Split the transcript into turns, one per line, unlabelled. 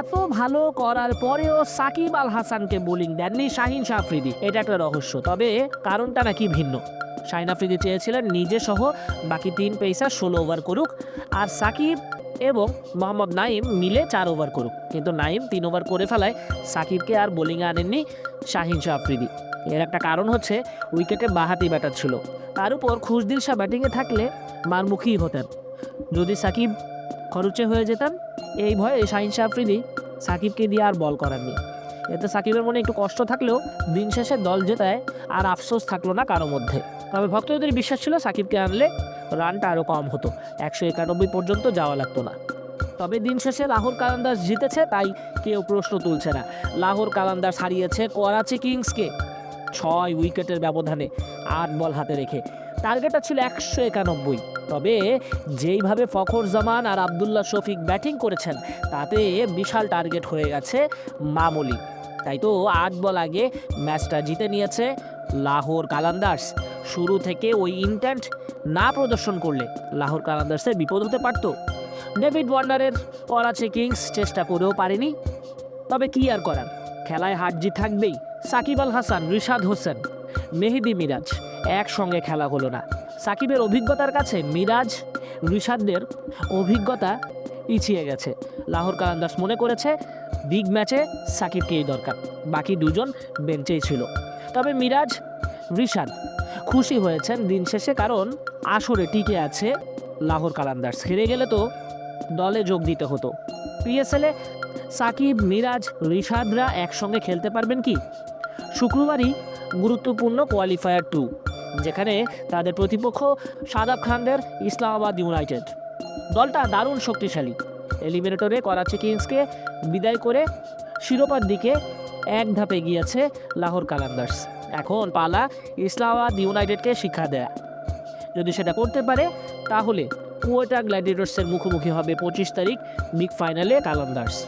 এত ভালো করার পরেও সাকিব আল হাসানকে বোলিং দেননি শাহিন আফ্রিদি। এটা একটা রহস্য, তবে কারণটা নাকি ভিন্ন। শাহিন আফ্রিদি চেয়েছিলেন নিজে সহ বাকি তিন পেসার ষোলো ওভার করুক, আর সাকিব এবং মোহাম্মদ নাইম মিলে চার ওভার করুক। কিন্তু নাইম তিন ওভার করে ফেলায় সাকিবকে আর বোলিংয়ে আনেননি শাহিন শাহ আফ্রিদি। এর একটা কারণ হচ্ছে উইকেটে বাহাতি ব্যাটার ছিল। তার উপর খুশদিল শাহ ব্যাটিংয়ে থাকলে মারমুখী হতেন। যদি সাকিব খরচে হয়ে যেতেন এই ভয়ে শাহিন শাহ আফ্রিদি সাকিবকে দিয়ে আর বল করাননি। এতে সাকিবের মনে একটু কষ্ট থাকলেও দিন শেষে দল জেতায় আর আফসোস থাকল না কারও মধ্যে। তবে ভক্তদের বিশ্বাস ছিল সাকিবকে আনলে রানটা আরও কম হতো। একশো একানব্বই পর্যন্ত যাওয়া লাগতো না। তবে দিন শেষে লাহোর কালান্দাস জিতেছে, তাই কেউ প্রশ্ন তুলছে না। লাহোর কালান্দাস হারিয়েছে করাচি কিংসকে ছয় উইকেটের ব্যবধানে আট বল হাতে রেখে। টার্গেটটা ছিল একশো একানব্বই। তবে যেইভাবে ফখর জামান আর আবদুল্লাহ শফিক ব্যাটিং করেছেন, তাতে বিশাল টার্গেট হয়ে গেছে মামুলি। তাই তো আট বল আগে ম্যাচটা জিতে নিয়েছে লাহোর কালান্দার্স। শুরু থেকে ওই ইন্টেন্ট না প্রদর্শন করলে লাহোর কালান্দার্সের বিপদ হতে পারত। ডেভিড ওয়ার্নারের করাচি কিংস চেষ্টা করেও পারেনি। তবে কি আর করার? খেলায় হার জিত থাকবেই সাকিব আল হাসান, রিশাদ হোসেন, মেহেদি মিরাজ একসঙ্গে খেলা হলো না। সাকিবের অভিজ্ঞতার কাছে মিরাজ রিশাদদের অভিজ্ঞতা পিছিয়ে গেছে। লাহোর কালান্দাস মনে করেছে, বিগ ম্যাচে সাকিবকেই দরকার। বাকি দুজন বেঞ্চেই ছিল। তবে মিরাজ রিশাদ খুশি হয়েছেন দিন শেষে কারণ আসরে টিকে আছে লাহোর কালান্দার্স হেরে গেলে তো দলে যোগ দিতে হতো। পিএসএলে সাকিব, মিরাজ, রিশাদরা একসঙ্গে খেলতে পারবেন কি? শুক্রবারই গুরুত্বপূর্ণ কোয়ালিফায়ার টু যেখানে তাদের প্রতিপক্ষ সাদাব খানদের ইসলামাবাদ ইউনাইটেড। দলটা দারুণ শক্তিশালী। এলিমিনেটরে করাচি কিংসকে বিদায় করে শিরোপার দিকে এক ধাপে গিয়েছে লাহোর কালান্দার্স। এখন পালা ইসলামাবাদ ইউনাইটেডকে শিক্ষা দেয়া। যদি সেটা করতে পারে, তাহলে কুয়েটা গ্ল্যাডিয়েটর্সের মুখোমুখি হবে পঁচিশ তারিখ বিগ ফাইনালে কালান্দার্স।